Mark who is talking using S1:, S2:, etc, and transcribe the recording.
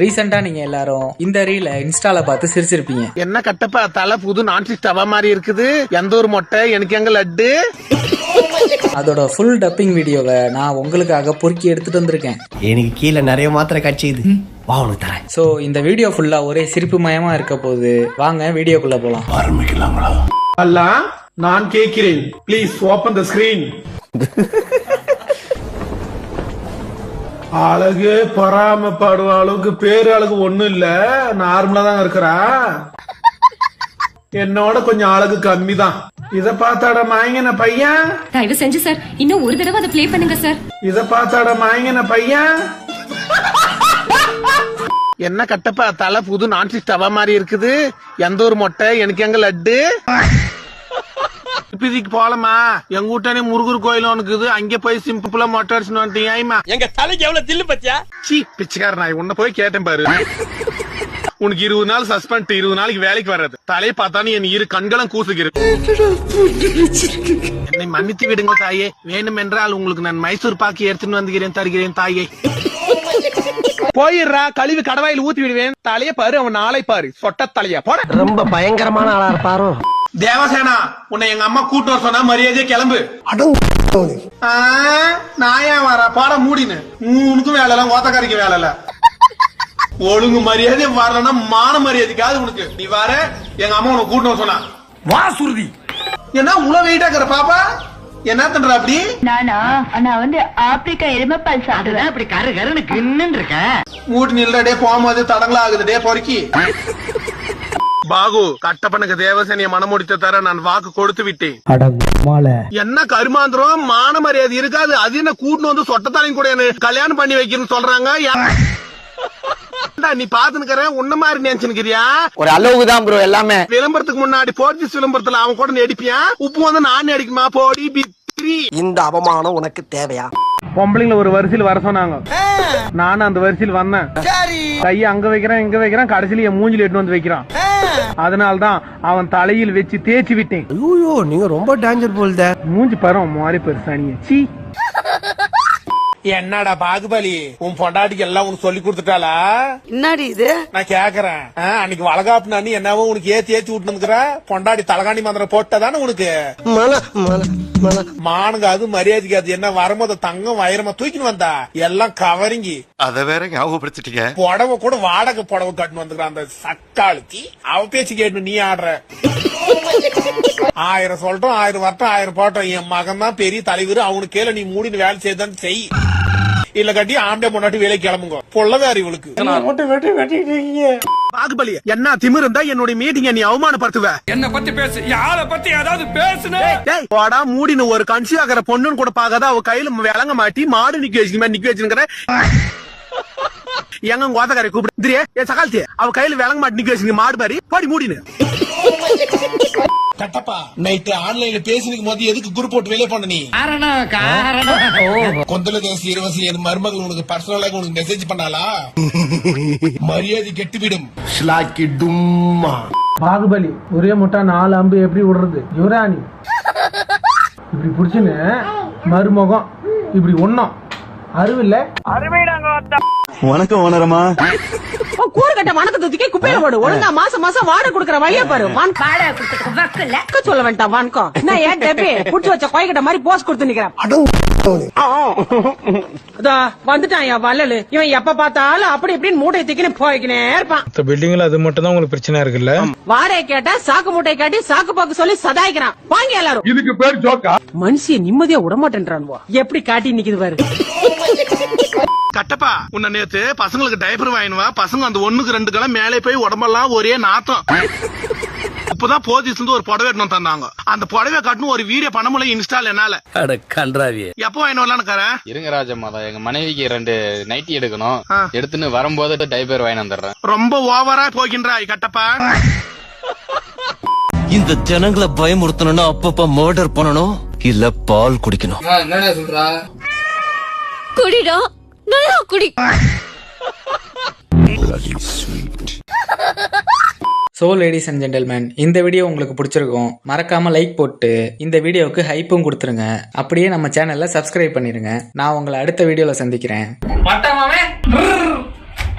S1: ரீசெண்டா நீங்க எல்லாரும் இந்த ரீல இன்ஸ்டால பார்த்து சிரிச்சிருப்பீங்க.
S2: என்ன கட்டப்பா தலை புது நான்ஸ்டிக் தவா மாதிரி இருக்குது. எந்த ஒரு மொட்டை எனக்கு எங்க லட்டு?
S1: அதோட ஃபுல் டப்பிங் வீடியோவை நான் உங்களுக்காக பொறுக்கி எடுத்துட்டு வந்திருக்கேன்.
S3: எனக்கு கீழே நிறைய மாத்திரை கட்சிது வா உனக்கு தரேன்.
S1: ஸோ இந்த வீடியோ ஃபுல்லா ஒரே சிரிப்பு மயமா இருக்க போகுது. வாங்க வீடியோக்குள்ள போலாம்.
S2: அல்ல நான் கேட்கிறேன். ப்ளீஸ் ஓபன் த ஸ்கிரீன் அழகு பொறாமப்படுற அளவுக்கு பேரு அழகு ஒண்ணும் இல்ல. நார்மலா தான் இருக்கிறா. என்னோட கொஞ்சம் அழகு கம்மி தான் இத பார்த்தாட மாயங்கின பையன்?
S4: தயவு செஞ்சு சார். இன்னும் ஒரு தடவை அதை ப்ளே பண்ணுங்க சார்.
S2: இத பார்த்தாட மாயங்கின பையன்? என்ன கட்டப்பா தலை புது நான்ஸ்டிக் தவா மாதிரி இருக்குது. எந்த ஒரு மொட்டை? எனக்கு எங்க லட்டு? இப்பதிக்கு போலமா எங்க வீட்டானே முருகர் கோயில் இருக்குது. அங்க போய் சிம்பிளா மொட்டை அடிச்சுன்னு வந்துட்டீங்க
S5: எங்க தலைக்கு எவ்வளவு தில்லு பத்தியா?
S2: சீ பிச்சைக்கார நாய் உன்ன போய் கேட்டேன் பாரு. உனக்கு இருபது நாள் சஸ்பெண்ட் இருபது நாளைக்கு வேலைக்கு வர்றது. தலையை பார்த்தானே என் இரு கண்களும் கூசுகிறது. என்னை மன்னித்து விடுங்க தாயே. வேணும் என்றால் உங்களுக்கு நான் மைசூர் பாக்கி எடுத்துன்னு வந்துகிறேன் தருகிறேன் தாயே. போயிடுறா கழிவு கடவாயில் ஊத்தி விடுவேன். தலைய பாரு அவன் நாளை பாரு. சொட்ட தலையா போட.
S3: ரொம்ப பயங்கரமான ஆளா இருப்பாரோ?
S2: தேவசேனா உன்னை எங்க அம்மா கூட்டு வர சொன்னா மரியாதையா கிளம்பு. ஆ, நான் ஏன் வர பாட மூடினு உனக்கும் வேலை இல்ல ஓத்தக்காரிக்கு வேலை இல்ல. ஒழுங்கு மரியாதை வரலன்னா மான மரியாதைக்காவது உனக்கு. நீ வர எங்க அம்மா உனக்கு கூட்டு வர சொன்னா.
S5: வா சுருதி.
S2: என்ன உள்ள வெயிட்டா இருக்கிற பாப்பா? என்ன பண்ற அப்படி?
S6: நானா? நான் வந்து ஆப்பிரிக்கா எருமைப்பால் சாப்பிடுவேன்.
S3: இப்படி கரு கருன்னு கின்னு இருக்க.
S2: மூட்டு நில்ற டே போகும்போது தடங்களா ஆகுது டே பொறுக்கி. பாகு கட்டப்பனுக்கு தேவசேனிய மனமுடித்த தர நான் வாக்கு கொடுத்து விட்டேன். என்ன கருமாந்திரம்? மான மரியாதை இருக்காது. அது என்ன கூட்டு வந்து சொட்டத்தாலையும் கூட என்ன கல்யாணம் பண்ணி வைக்கணும்னு சொல்றாங்க. நீ பாத்துனுக்கிற உன்ன மாதிரி நினைச்சுக்கிறியா
S5: ஒரு அளவுக்கு தான் ப்ரோ எல்லாமே.
S2: விளம்பரத்துக்கு முன்னாடி போர்ச்சுஸ் விளம்பரத்துல அவன் கூட நடிப்பியா உப்பு வந்து நான் நடிக்குமா போடி பித்ரி.
S3: இந்த அவமானம் உனக்கு தேவையா?
S2: பொம்பளைங்கள ஒரு வரிசையில் வர சொன்னாங்க. நானும் அந்த வரிசையில் வந்தேன். கைய அங்க வைக்கிறேன் இங்க வைக்கிறேன் கடைசியில என் மூஞ்சில எட்டு வந்து வைக்கிறான். அதனால்தான் அவன் தலையில் வச்சு தேய்ச்சி விட்டேன்.
S3: ஐயோ நீங்க ரொம்ப டேஞ்சர் போல்த.
S2: மூஞ்சி பரம் மாறி பெருசானிய சீ. என்னடா பாகுபலி? உன் பொண்டாட்டிக்கு எல்லாம் உனக்கு சொல்லி கொடுத்துட்டாளா?
S7: என்னடி இது?
S2: நான் கேக்குறேன். அன்னைக்கு வளகாப்பு நானி என்னவோ உனக்கு ஏத்தி ஏத்தி விட்டுனுக்குற பொண்டாட்டி தலகாணி மந்திரம் போட்டதானே உனக்கு? மானுங்க அது மரியாதைக்கு அது. என்ன வரும்போது தங்கம் வைரமா தூக்கின்னு வந்தா? எல்லாம் கவரிங்கி.
S8: அத வேற ஞாபகப்படுத்திட்டீங்க.
S2: புடவை கூட வாடகை புடவை கட்டுன்னு வந்துக்கிறான் அந்த சக்காளுக்கு அவ பேச்சு கேட்டு நீ ஆடுற. ஆயிரம் சொல்லட்டும் ஆயிரம் வரட்டும் ஆயிரம் போட்டோம் என் மகன் தான் பெரிய தலைவர். அவனுக்கு கேள நீ மூடின்னு வேலை செய்தான் செய். இல்ல கட்டி ஆம்பளை பொண்டாட்டி வேலைக்கு கிளம்புங்க. பொல்லவே இவளுக்கு. பாகுபலி என்ன திமிர் இருந்தா என்னுடைய மீட்டிங்க நீ அவமானப்படுத்துவ?
S5: என்ன பத்தி பேசு. யார பத்தி ஏதாவது பேசுனே.
S2: டேய், போடா மூடின்னு ஒரு கன்சி ஆகிற பொண்ணுன்னு கூட பாக்காத அவ கையில விளங்க மாட்டி மாடு நிக்க வச்சுக்க மாதிரி நிக்க வச்சுக்கிற எங்க கோத்தக்காரை கூப்பிடு. ஏ சகால்த்தி அவ கையில விளங்க மாட்டி நிக்க வச்சுங்க மாடு மாதிரி பாடி மூடினு கட்டப்பா. நைட்டு ஆன்லைன்ல பேசினுக்கும் போது எதுக்கு குரூப் போட்டு வெளியே போன நீ?
S5: காரணம் காரணம்.
S2: கொந்தல தேசி இருவசி என் மருமகள் உனக்கு பர்சனலாக உனக்கு மெசேஜ் பண்ணாலா மரியாதை கெட்டுவிடும்.
S3: ஸ்லாக்கி டும்மா.
S9: பாகுபலி ஒரே முட்டா நாலு அம்பு எப்படி விடுறது? யுவராணி. இப்படி புடிச்சுன்னு மருமகம் இப்படி ஒண்ணும் அறிவில்ல
S8: வணக்கம் ஓனரமா
S7: கூறுகட்ட வணக்கத்தை தூக்கி குப்பையில போடு. ஒழுங்கா மாசம் மாசம் வாடகை கொடுக்கற வழியா பாரு.
S6: வாடகை
S7: சொல்ல வேண்டாம் வான்கோ நான் ஏன் டெப்பி? புடிச்சு வச்ச கோய்கிட்ட மாதிரி போஸ் கொடுத்து நிக்கிறேன். அதோ வந்துட்டான் என் வள்ளலு. இவன் எப்ப பார்த்தாலும் அப்படி இப்படின்னு மூட்டை தூக்கின்னு போய்க்கினே இருப்பான்.
S9: பில்டிங்ல அது மட்டும் தான் உங்களுக்கு பிரச்சனை இருக்குல்ல?
S7: வாடகை கேட்டா சாக்கு மூட்டை காட்டி சாக்கு பாக்கு சொல்லி சதாய்க்கிறான். வாங்க எல்லாரும்.
S2: இதுக்கு பேர் ஜோக்கா?
S7: மனுஷிய நிம்மதியா விட மாட்டேன்றான் எப்படி காட்டி நிக்குது பாரு.
S2: கட்டப்பா உன்ன நேத்து பசங்களுக்கு டைப்பர் வாங்கினுவா பசங்க அந்த ஒண்ணுக்கு ரெண்டு கிளம் மேலே போய் உடம்பெல்லாம் ஒரே நாத்தம். இப்பதான் போதிஸ்ல இருந்து ஒரு புடவை எடுத்து தந்தாங்க. அந்த புடவை கட்டணும் ஒரு வீடியோ பண்ண முடியல இன்ஸ்டால் என்னால.
S5: அட கன்றாவியே.
S2: எப்போ வாங்கினு வரலான்னு
S10: இருங்க ராஜம்மாதா எங்க மனைவிக்கு ரெண்டு நைட்டி எடுக்கணும். எடுத்துன்னு வரும்போது டைப்பர் வாங்கி வந்துடுறேன்.
S2: ரொம்ப ஓவரா போகின்றாய் கட்டப்பா.
S11: இந்த ஜனங்களை பயமுறுத்தணும்னா அப்பப்ப மர்டர் பண்ணணும் இல்ல பால் குடிக்கணும்.
S10: என்னடா சொல்றா?
S4: குடிடா நல்லா குடி.
S1: ஸோ லேடிஸ் அண்ட் ஜென்டில்மேன் இந்த வீடியோ உங்களுக்கு பிடிச்சிருக்கும் மறக்காம லைக் போட்டு இந்த வீடியோவுக்கு ஹைப்பும் கொடுத்துருங்க. அப்படியே நம்ம சேனலை சப்ஸ்கிரைப் பண்ணிருங்க. நான் உங்களை அடுத்த வீடியோவில் சந்திக்கிறேன்.